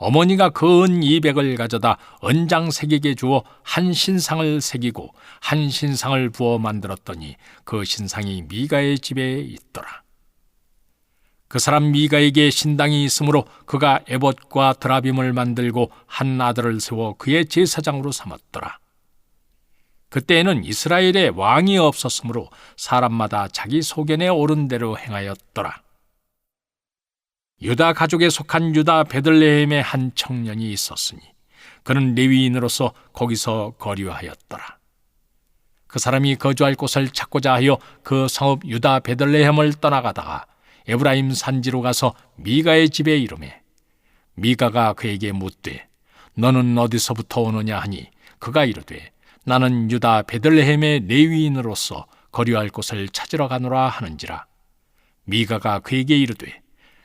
어머니가 그은 이백을 가져다 은장색에게 주어 한 신상을 새기고 한 신상을 부어 만들었더니 그 신상이 미가의 집에 있더라. 그 사람 미가에게 신당이 있으므로 그가 에봇과 드라빔을 만들고 한 아들을 세워 그의 제사장으로 삼았더라. 그때에는 이스라엘에 왕이 없었으므로 사람마다 자기 소견에 오른 대로 행하였더라. 유다 가족에 속한 유다 베들레헴의 한 청년이 있었으니 그는 레위인으로서 거기서 거류하였더라. 그 사람이 거주할 곳을 찾고자 하여 그 성읍 유다 베들레헴을 떠나가다가 에브라임 산지로 가서 미가의 집에 이르매 미가가 그에게 묻되 너는 어디서부터 오느냐 하니 그가 이르되 나는 유다 베들레헴의 레위인으로서 거류할 곳을 찾으러 가노라 하는지라 미가가 그에게 이르되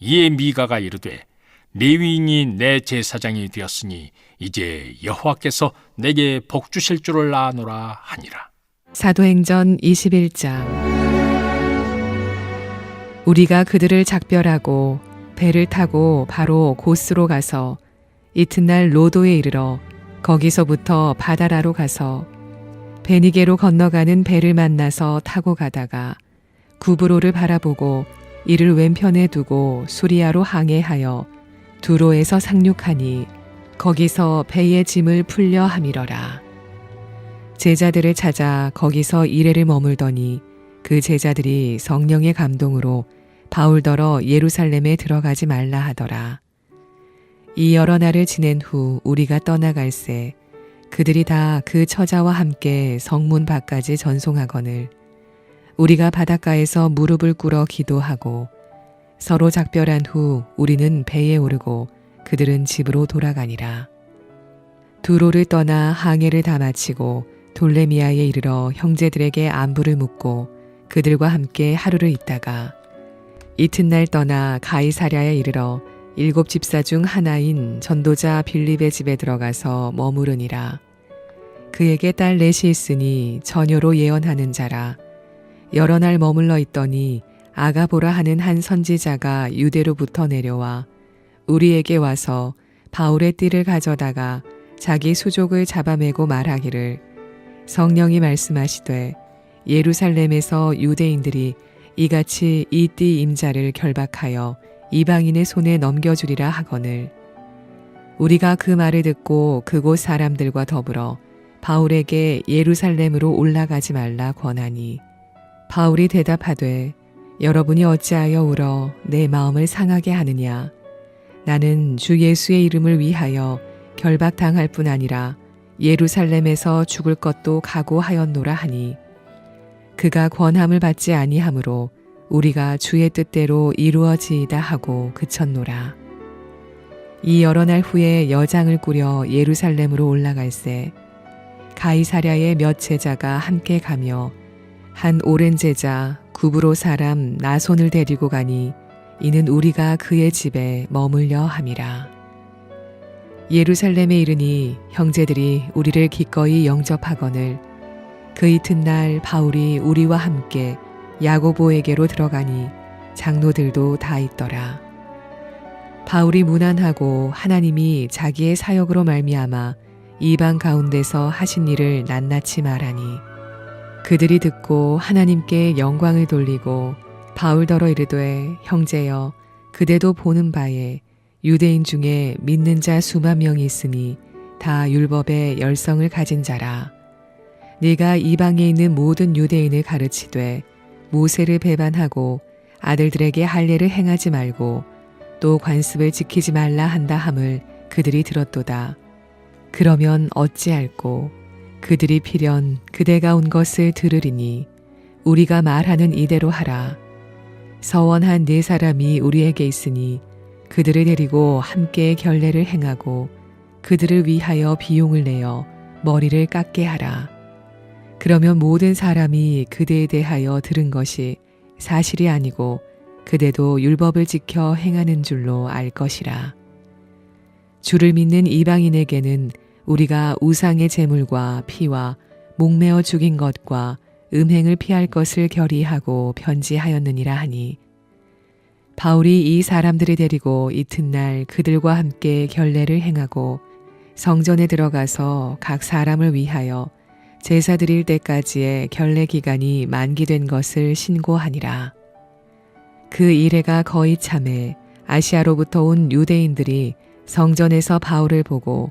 이에 미가가 이르되 레위인이 내 제사장이 되었으니 이제 여호와께서 내게 복 주실 줄을 아노라 하니라. 사도행전 21장 우리가 그들을 작별하고 배를 타고 바로 고스로 가서 이튿날 로도에 이르러 거기서부터 바다라로 가서 베니게로 건너가는 배를 만나서 타고 가다가 구브로를 바라보고 이를 왼편에 두고 수리아로 항해하여 두로에서 상륙하니 거기서 배의 짐을 풀려 함이러라. 제자들을 찾아 거기서 이래를 머물더니 그 제자들이 성령의 감동으로 바울더러 예루살렘에 들어가지 말라 하더라. 이 여러 날을 지낸 후 우리가 떠나갈새 그들이 다 그 처자와 함께 성문 밖까지 전송하거늘 우리가 바닷가에서 무릎을 꿇어 기도하고 서로 작별한 후 우리는 배에 오르고 그들은 집으로 돌아가니라. 두로를 떠나 항해를 다 마치고 돌레미아에 이르러 형제들에게 안부를 묻고 그들과 함께 하루를 있다가 이튿날 떠나 가이사랴에 이르러 일곱 집사 중 하나인 전도자 빌립의 집에 들어가서 머무르니라. 그에게 딸 넷이 있으니 전혀로 예언하는 자라. 여러 날 머물러 있더니 아가보라 하는 한 선지자가 유대로부터 내려와 우리에게 와서 바울의 띠를 가져다가 자기 수족을 잡아매고 말하기를 성령이 말씀하시되 예루살렘에서 유대인들이 이같이 이 띠 임자를 결박하여 이방인의 손에 넘겨주리라 하거늘. 우리가 그 말을 듣고 그곳 사람들과 더불어 바울에게 예루살렘으로 올라가지 말라 권하니 바울이 대답하되 여러분이 어찌하여 울어 내 마음을 상하게 하느냐 나는 주 예수의 이름을 위하여 결박당할 뿐 아니라 예루살렘에서 죽을 것도 각오하였노라 하니 그가 권함을 받지 아니하므로 우리가 주의 뜻대로 이루어지이다 하고 그쳤노라. 이 여러 날 후에 여장을 꾸려 예루살렘으로 올라갈새 가이사랴의 몇 제자가 함께 가며 한 오랜 제자 구브로 사람 나손을 데리고 가니 이는 우리가 그의 집에 머물려 함이라. 예루살렘에 이르니 형제들이 우리를 기꺼이 영접하거늘 그 이튿날 바울이 우리와 함께 야고보에게로 들어가니 장로들도 다 있더라. 바울이 무난하고 하나님이 자기의 사역으로 말미암아 이방 가운데서 하신 일을 낱낱이 말하니 그들이 듣고 하나님께 영광을 돌리고 바울더러 이르되 형제여 그대도 보는 바에 유대인 중에 믿는 자 수만 명이 있으니 다 율법의 열성을 가진 자라 네가 이방에 있는 모든 유대인을 가르치되 모세를 배반하고 아들들에게 할례를 행하지 말고 또 관습을 지키지 말라 한다 함을 그들이 들었도다. 그러면 어찌할꼬 그들이 필연 그대가 온 것을 들으리니 우리가 말하는 이대로 하라. 서원한 네 사람이 우리에게 있으니 그들을 데리고 함께 결례를 행하고 그들을 위하여 비용을 내어 머리를 깎게 하라. 그러면 모든 사람이 그대에 대하여 들은 것이 사실이 아니고 그대도 율법을 지켜 행하는 줄로 알 것이라. 주를 믿는 이방인에게는 우리가 우상의 제물과 피와 목매어 죽인 것과 음행을 피할 것을 결의하고 편지하였느니라 하니 바울이 이 사람들을 데리고 이튿날 그들과 함께 결례를 행하고 성전에 들어가서 각 사람을 위하여 제사 드릴 때까지의 결례 기간이 만기된 것을 신고하니라. 그 이래가 거의 참에 아시아로부터 온 유대인들이 성전에서 바울을 보고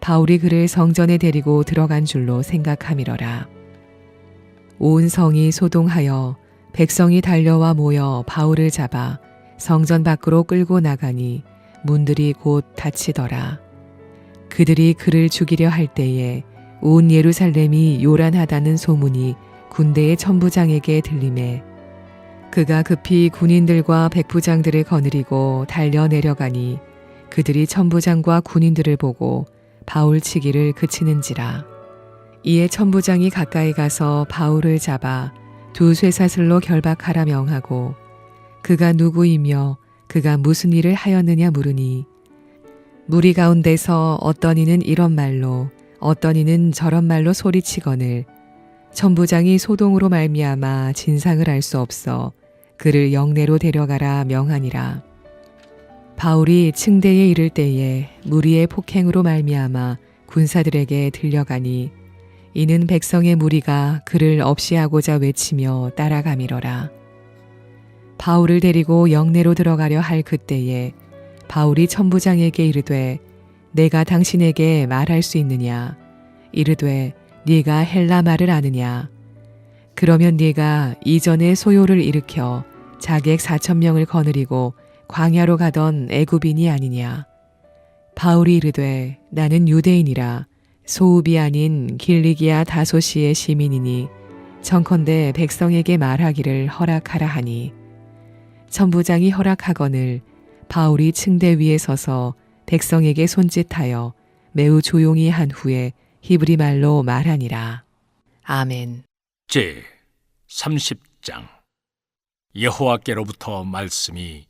바울이 그를 성전에 데리고 들어간 줄로 생각함이러라. 온 성이 소동하여 백성이 달려와 모여 바울을 잡아 성전 밖으로 끌고 나가니 문들이 곧 닫히더라. 그들이 그를 죽이려 할 때에 온 예루살렘이 요란하다는 소문이 군대의 천부장에게 들림에 그가 급히 군인들과 백부장들을 거느리고 달려 내려가니 그들이 천부장과 군인들을 보고 바울 치기를 그치는지라. 이에 천부장이 가까이 가서 바울을 잡아 두 쇠사슬로 결박하라 명하고 그가 누구이며 그가 무슨 일을 하였느냐 물으니 무리 가운데서 어떤 이는 이런 말로 어떤 이는 저런 말로 소리치거늘 천부장이 소동으로 말미암아 진상을 알 수 없어 그를 영내로 데려가라 명하니라. 바울이 층대에 이를 때에 무리의 폭행으로 말미암아 군사들에게 들려가니 이는 백성의 무리가 그를 없이 하고자 외치며 따라가미러라. 바울을 데리고 영내로 들어가려 할 그때에 바울이 천부장에게 이르되 내가 당신에게 말할 수 있느냐 이르되 네가 헬라 말을 아느냐 그러면 네가 이전에 소요를 일으켜 자객 사천 명을 거느리고 광야로 가던 애굽인이 아니냐 바울이 이르되 나는 유대인이라 소읍이 아닌 길리기아 다소시의 시민이니 청컨대 백성에게 말하기를 허락하라 하니 천부장이 허락하거늘 바울이 층대 위에 서서 백성에게 손짓하여 매우 조용히 한 후에 히브리 말로 말하니라. 아멘. 제 30장 여호와께로부터 말씀이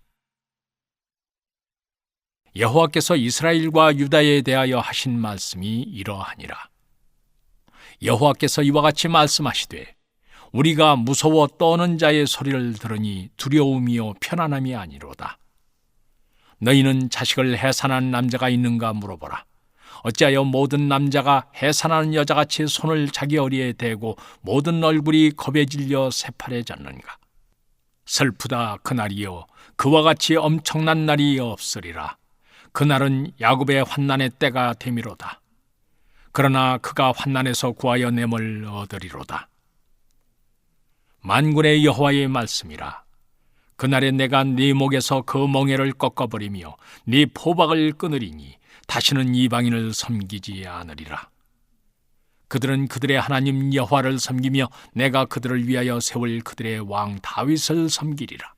여호와께서 이스라엘과 유다에 대하여 하신 말씀이 이러하니라 여호와께서 이와 같이 말씀하시되 우리가 무서워 떠는 자의 소리를 들으니 두려움이요 편안함이 아니로다 너희는 자식을 해산한 남자가 있는가 물어보라 어찌하여 모든 남자가 해산하는 여자같이 손을 자기 어리에 대고 모든 얼굴이 겁에 질려 새파래졌는가? 슬프다 그날이요 그와 같이 엄청난 날이 없으리라. 그날은 야곱의 환난의 때가 되미로다. 그러나 그가 환난에서 구하여 내몰 얻으리로다. 만군의 여호와의 말씀이라. 그날에 내가 네 목에서 그 멍에를 꺾어버리며 네 포박을 끊으리니 다시는 이방인을 섬기지 않으리라. 그들은 그들의 하나님 여호와를 섬기며 내가 그들을 위하여 세울 그들의 왕 다윗을 섬기리라.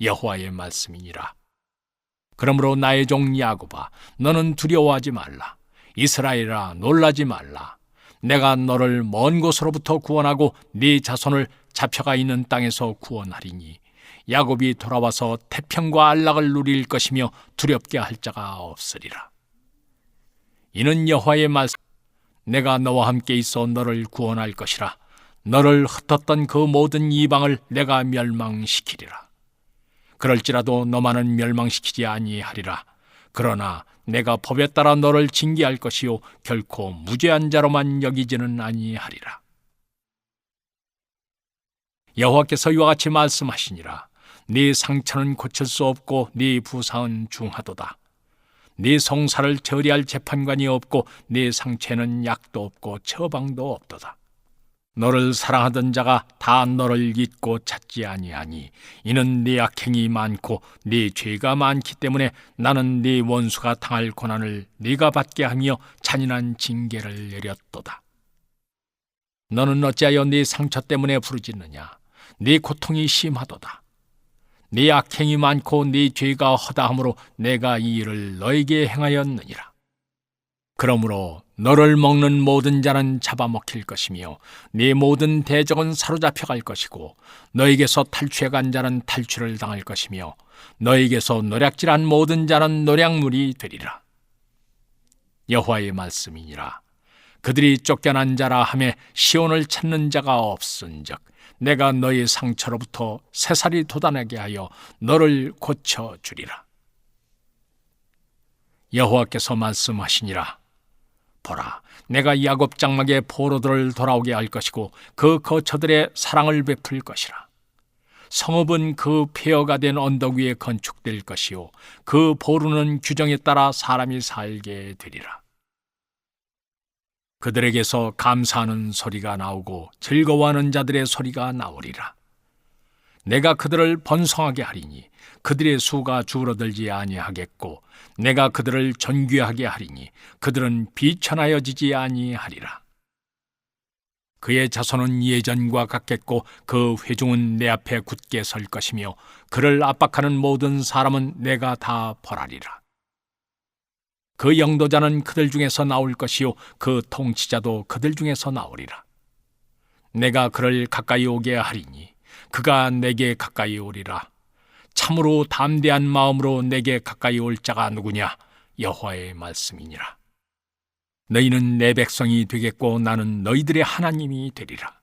여호와의 말씀이니라. 그러므로 나의 종 야곱아 너는 두려워하지 말라. 이스라엘아 놀라지 말라. 내가 너를 먼 곳으로부터 구원하고 네 자손을 잡혀가 있는 땅에서 구원하리니 야곱이 돌아와서 태평과 안락을 누릴 것이며 두렵게 할 자가 없으리라. 이는 여호와의 말씀 내가 너와 함께 있어 너를 구원할 것이라 너를 흩었던 그 모든 이방을 내가 멸망시키리라. 그럴지라도 너만은 멸망시키지 아니하리라. 그러나 내가 법에 따라 너를 징계할 것이요 결코 무죄한 자로만 여기지는 아니하리라. 여호와께서 이와 같이 말씀하시니라. 네 상처는 고칠 수 없고 네 부상은 중하도다. 네 성사를 처리할 재판관이 없고 네 상처에는 약도 없고 처방도 없도다. 너를 사랑하던 자가 다 너를 잊고 찾지 아니하니 이는 네 악행이 많고 네 죄가 많기 때문에 나는 네 원수가 당할 고난을 네가 받게 하며 잔인한 징계를 내렸도다. 너는 어찌하여 네 상처 때문에 부르짖느냐? 네 고통이 심하도다. 네 악행이 많고 네 죄가 허다함으로 내가 이 일을 너에게 행하였느니라. 그러므로 너를 먹는 모든 자는 잡아먹힐 것이며 네 모든 대적은 사로잡혀 갈 것이고 너에게서 탈취해 간 자는 탈취를 당할 것이며 너에게서 노략질한 모든 자는 노략물이 되리라. 여호와의 말씀이니라. 그들이 쫓겨난 자라 함에 시온을 찾는 자가 없은즉 내가 너의 상처로부터 새살이 돋아나게 하여 너를 고쳐 주리라. 여호와께서 말씀하시니라. 보라, 내가 야곱 장막의 포로들을 돌아오게 할 것이고 그 거처들의 사랑을 베풀 것이라. 성읍은 그 폐허가 된 언덕 위에 건축될 것이요 그 보루는 규정에 따라 사람이 살게 되리라. 그들에게서 감사하는 소리가 나오고 즐거워하는 자들의 소리가 나오리라. 내가 그들을 번성하게 하리니 그들의 수가 줄어들지 아니하겠고 내가 그들을 존귀하게 하리니 그들은 비천하여지지 아니하리라. 그의 자손은 예전과 같겠고 그 회중은 내 앞에 굳게 설 것이며 그를 압박하는 모든 사람은 내가 다 벌하리라. 그 영도자는 그들 중에서 나올 것이요 그 통치자도 그들 중에서 나오리라. 내가 그를 가까이 오게 하리니 그가 내게 가까이 오리라. 참으로 담대한 마음으로 내게 가까이 올 자가 누구냐? 여호와의 말씀이니라. 너희는 내 백성이 되겠고 나는 너희들의 하나님이 되리라.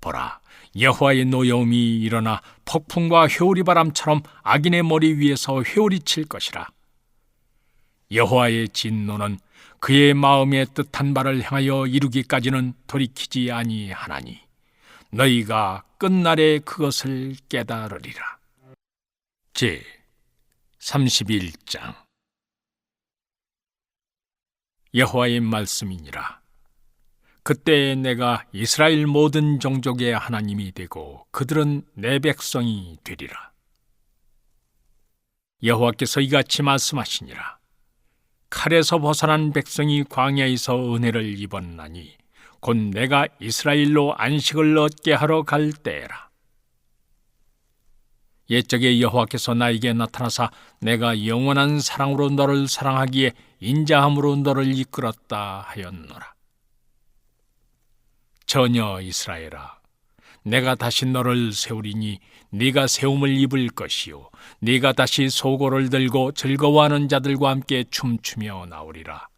보라, 여호와의 노여움이 일어나 폭풍과 회오리 바람처럼 악인의 머리 위에서 회오리 칠 것이라. 여호와의 진노는 그의 마음에 뜻한 바를 향하여 이루기까지는 돌이키지 아니하나니 너희가 끝날에 그것을 깨달으리라. 제 31장 여호와의 말씀이니라. 그때 내가 이스라엘 모든 종족의 하나님이 되고 그들은 내 백성이 되리라. 여호와께서 이같이 말씀하시니라. 칼에서 벗어난 백성이 광야에서 은혜를 입었나니 곧 내가 이스라엘로 안식을 얻게 하러 갈 때라. 옛적에 여호와께서 나에게 나타나사 내가 영원한 사랑으로 너를 사랑하기에 인자함으로 너를 이끌었다 하였노라. 전혀 이스라엘아 내가 다시 너를 세우리니 네가 세움을 입을 것이요 네가 다시 소고를 들고 즐거워하는 자들과 함께 춤추며 나오리라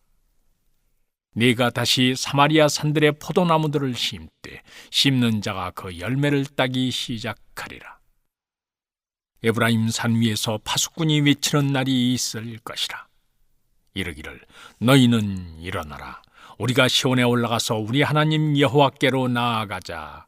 네가 다시 사마리아 산들의 포도나무들을 심되 심는 자가 그 열매를 따기 시작하리라 에브라임 산 위에서 파수꾼이 외치는 날이 있을 것이라. 이르기를 너희는 일어나라. 우리가 시온에 올라가서 우리 하나님 여호와께로 나아가자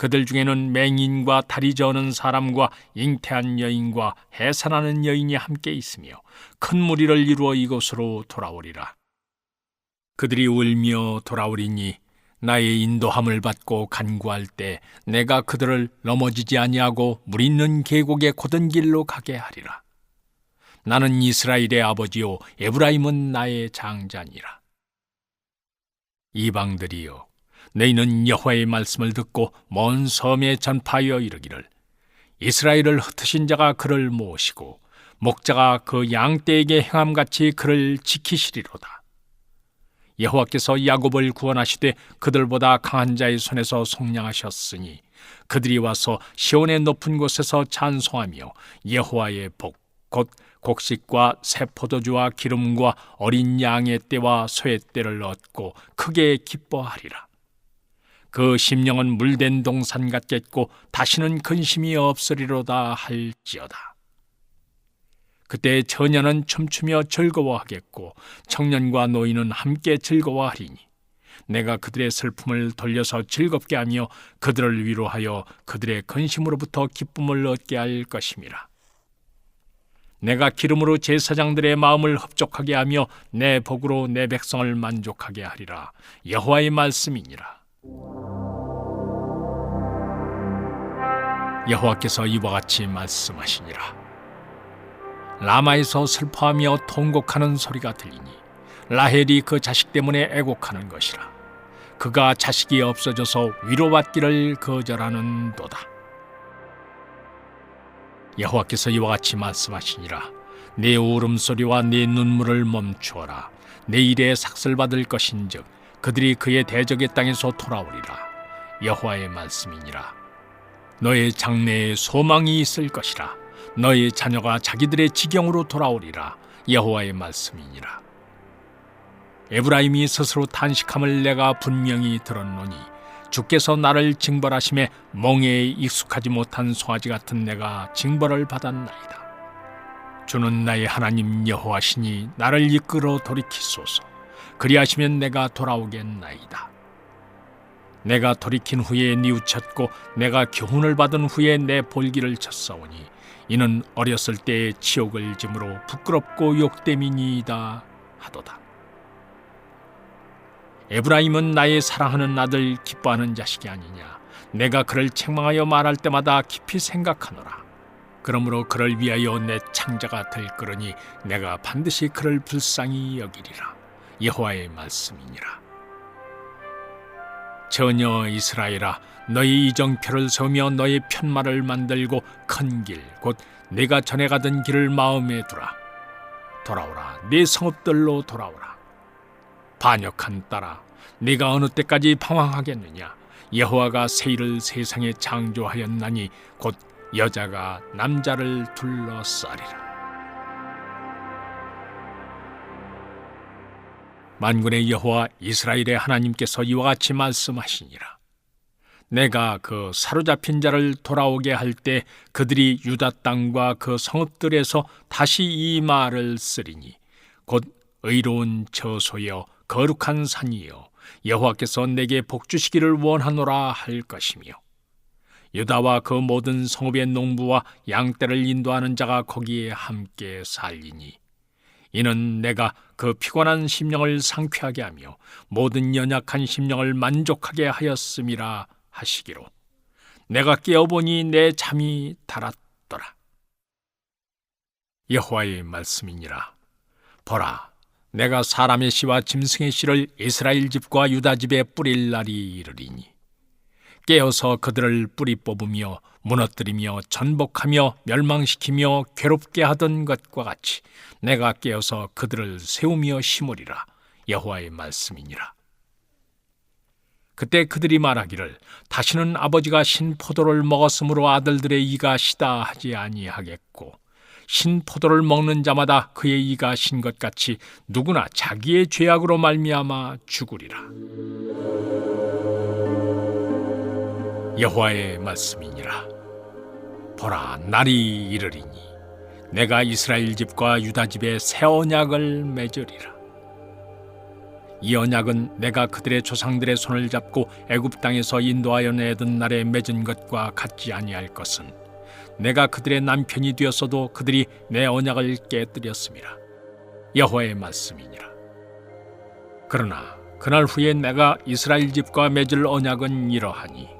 그들 중에는 맹인과 다리 저는 사람과 잉태한 여인과 해산하는 여인이 함께 있으며 큰 무리를 이루어 이곳으로 돌아오리라. 그들이 울며 돌아오리니 나의 인도함을 받고 간구할 때 내가 그들을 넘어지지 아니하고 물 있는 계곡의 곧은 길로 가게 하리라. 나는 이스라엘의 아버지요 에브라임은 나의 장자니라. 이방들이여 너희는 여호와의 말씀을 듣고 먼 섬에 전파하여 이르기를 이스라엘을 흩으신 자가 그를 모시고 목자가 그 양떼에게 행함같이 그를 지키시리로다. 여호와께서 야곱을 구원하시되 그들보다 강한 자의 손에서 속량하셨으니 그들이 와서 시온의 높은 곳에서 찬송하며 여호와의 복 곧 곡식과 새 포도주와 기름과 어린 양의 떼와 소의 떼를 얻고 크게 기뻐하리라. 그 심령은 물된 동산 같겠고 다시는 근심이 없으리로다 할지어다. 그때 처녀는 춤추며 즐거워하겠고 청년과 노인은 함께 즐거워하리니 내가 그들의 슬픔을 돌려서 즐겁게 하며 그들을 위로하여 그들의 근심으로부터 기쁨을 얻게 할 것임이라. 내가 기름으로 제사장들의 마음을 흡족하게 하며 내 복으로 내 백성을 만족하게 하리라. 여호와의 말씀이니라. 여호와께서 이와 같이 말씀하시니라. 라마에서 슬퍼하며 통곡하는 소리가 들리니 라헬이 그 자식 때문에 애곡하는 것이라. 그가 자식이 없어져서 위로받기를 거절하는도다. 여호와께서 이와 같이 말씀하시니라. 내 울음소리와 내 눈물을 멈추어라. 내 일에 삭슬 받을 것인즉 그들이 그의 대적의 땅에서 돌아오리라. 여호와의 말씀이니라. 너의 장래에 소망이 있을 것이라. 너의 자녀가 자기들의 지경으로 돌아오리라. 여호와의 말씀이니라. 에브라임이 스스로 탄식함을 내가 분명히 들었노니 주께서 나를 징벌하심에 멍에에 익숙하지 못한 송아지 같은 내가 징벌을 받았나이다. 주는 나의 하나님 여호와시니 나를 이끌어 돌이키소서. 그리하시면 내가 돌아오겠나이다. 내가 돌이킨 후에 뉘우쳤고 내가 교훈을 받은 후에 내 볼기를 쳤사오니 이는 어렸을 때의 치욕을 짐으로 부끄럽고 욕됨이니이다 하도다. 에브라임은 나의 사랑하는 아들 기뻐하는 자식이 아니냐. 내가 그를 책망하여 말할 때마다 깊이 생각하노라. 그러므로 그를 위하여 내 창자가 될 거러니 내가 반드시 그를 불쌍히 여기리라. 여호와의 말씀이니라. 전혀 이스라엘아 너희 이정표를 세우며 너희 편말을 만들고 큰 길 곧 내가 전에 가던 길을 마음에 두라. 돌아오라 내 성읍들로 돌아오라. 반역한 딸아, 네가 어느 때까지 방황하겠느냐? 여호와가 세일을 세상에 창조하였나니 곧 여자가 남자를 둘러싸리라. 만군의 여호와 이스라엘의 하나님께서 이와 같이 말씀하시니라. 내가 그 사로잡힌 자를 돌아오게 할 때 그들이 유다 땅과 그 성읍들에서 다시 이 말을 쓰리니 곧 의로운 저소여 거룩한 산이여 여호와께서 내게 복 주시기를 원하노라 할 것이며 유다와 그 모든 성읍의 농부와 양떼를 인도하는 자가 거기에 함께 살리니 이는 내가 그 피곤한 심령을 상쾌하게 하며 모든 연약한 심령을 만족하게 하였음이라 하시기로. 내가 깨어보니 내 잠이 달았더라. 여호와의 말씀이니라. 보라 내가 사람의 씨와 짐승의 씨를 이스라엘 집과 유다 집에 뿌릴 날이 이르리니 깨어서 그들을 뿌리 뽑으며 무너뜨리며 전복하며 멸망시키며 괴롭게 하던 것과 같이 내가 깨어서 그들을 세우며 심으리라 여호와의 말씀이니라. 그때 그들이 말하기를 다시는 아버지가 신 포도를 먹었으므로 아들들의 이가 시다 하지 아니하겠고 신 포도를 먹는 자마다 그의 이가 신 것 같이 누구나 자기의 죄악으로 말미암아 죽으리라. 여호와의 말씀이니라. 보라 날이 이르리니 내가 이스라엘 집과 유다 집에 새 언약을 맺으리라. 이 언약은 내가 그들의 조상들의 손을 잡고 애굽 땅에서 인도하여 내던 날에 맺은 것과 같지 아니할 것은 내가 그들의 남편이 되었어도 그들이 내 언약을 깨뜨렸음이라 여호와의 말씀이니라 그러나 그날 후에 내가 이스라엘 집과 맺을 언약은 이러하니 곧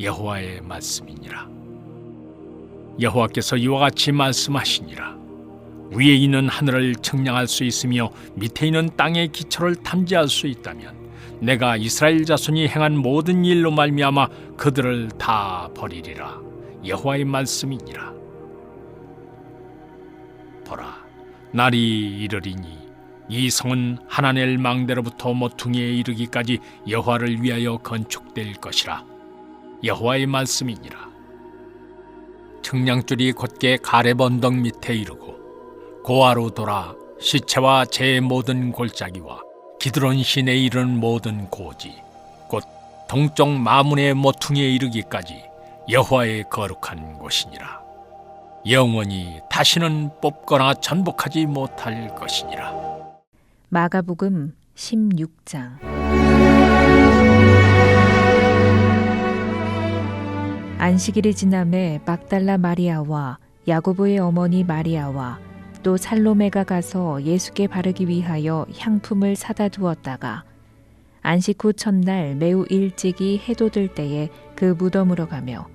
여호와의 말씀이니라. 여호와께서 이와 같이 말씀하시니라. 위에 있는 하늘을 측량할 수 있으며 밑에 있는 땅의 기초를 탐지할 수 있다면 내가 이스라엘 자손이 행한 모든 일로 말미암아 그들을 다 버리리라 여호와의 말씀이니라 보라 날이 이르리니 이 성은 하나넬 망대로부터 모퉁이에 이르기까지 여호와를 위하여 건축될 것이라 여호와의 말씀이니라. 측량줄이 곧게 가렙 언덕 밑에 이르고 고아로 돌아 시체와 제 모든 골짜기와 기드론 시내에 이르는 모든 고지 곧 동쪽 마문의 모퉁이에 이르기까지 여호와의 거룩한 곳이니라. 영원히 다시는 뽑거나 전복하지 못할 것이니라. 마가복음 16장 안식일이 지남에 막달라 마리아와 야고보의 어머니 마리아와 또 살로메가 가서 예수께 바르기 위하여 향품을 사다 두었다가 안식 후 첫날 매우 일찍이 들 때에 그 무덤으로 가며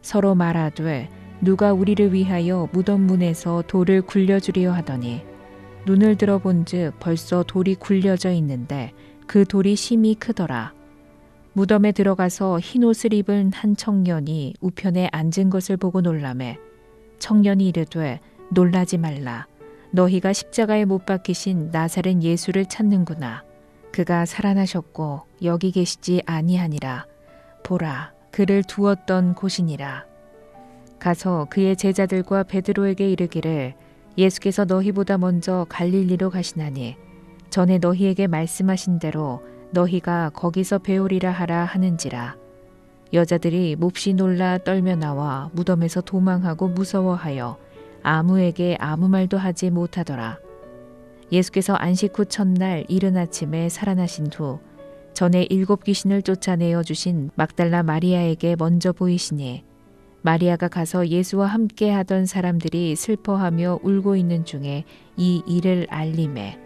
서로 말하되 누가 우리를 위하여 무덤 문에서 돌을 굴려주리요 하더니 눈을 들어본즉 벌써 돌이 굴려져 있는데 그 돌이 심히 크더라. 무덤에 들어가서 흰 옷을 입은 한 청년이 우편에 앉은 것을 보고 놀라매 청년이 이르되 놀라지 말라. 너희가 십자가에 못 박히신 나사렛 예수를 찾는구나. 그가 살아나셨고 여기 계시지 아니하니라. 보라 그를 두었던 곳이니라. 가서 그의 제자들과 베드로에게 이르기를 예수께서 너희보다 먼저 갈릴리로 가시나니 전에 너희에게 말씀하신 대로 너희가 거기서 배우리라 하라 하는지라. 여자들이 몹시 놀라 떨며 나와 무덤에서 도망하고 무서워하여 아무에게 아무 말도 하지 못하더라. 예수께서 안식 후 첫날 이른 아침에 살아나신 후 전에 일곱 귀신을 쫓아내어 주신 막달라 마리아에게 먼저 보이시니 마리아가 가서 예수와 함께 하던 사람들이 슬퍼하며 울고 있는 중에 이 일을 알림해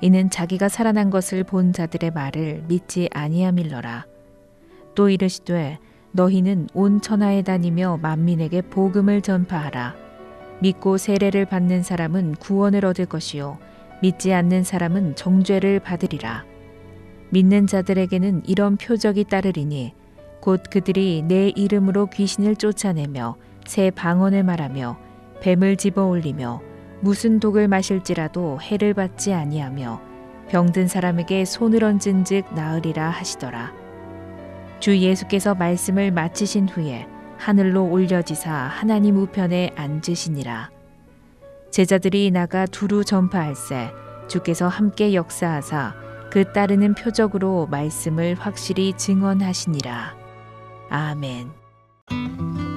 이는 자기가 살아난 것을 본 자들의 말을 믿지 아니함일러라. 또 이르시되 너희는 온 천하에 다니며 만민에게 복음을 전파하라. 믿고 세례를 받는 사람은 구원을 얻을 것이요 믿지 않는 사람은 정죄를 받으리라. 믿는 자들에게는 이런 표적이 따르리니 곧 그들이 내 이름으로 귀신을 쫓아내며 새 방언을 말하며 뱀을 집어 올리며 무슨 독을 마실지라도 해를 받지 아니하며 병든 사람에게 손을 얹은즉 나으리라 하시더라. 주 예수께서 말씀을 마치신 후에 하늘로 올려지사 하나님 우편에 앉으시니라. 제자들이 나가 두루 전파할세 주께서 함께 역사하사 그 따르는 표적으로 말씀을 확실히 증언하시니라. 아멘.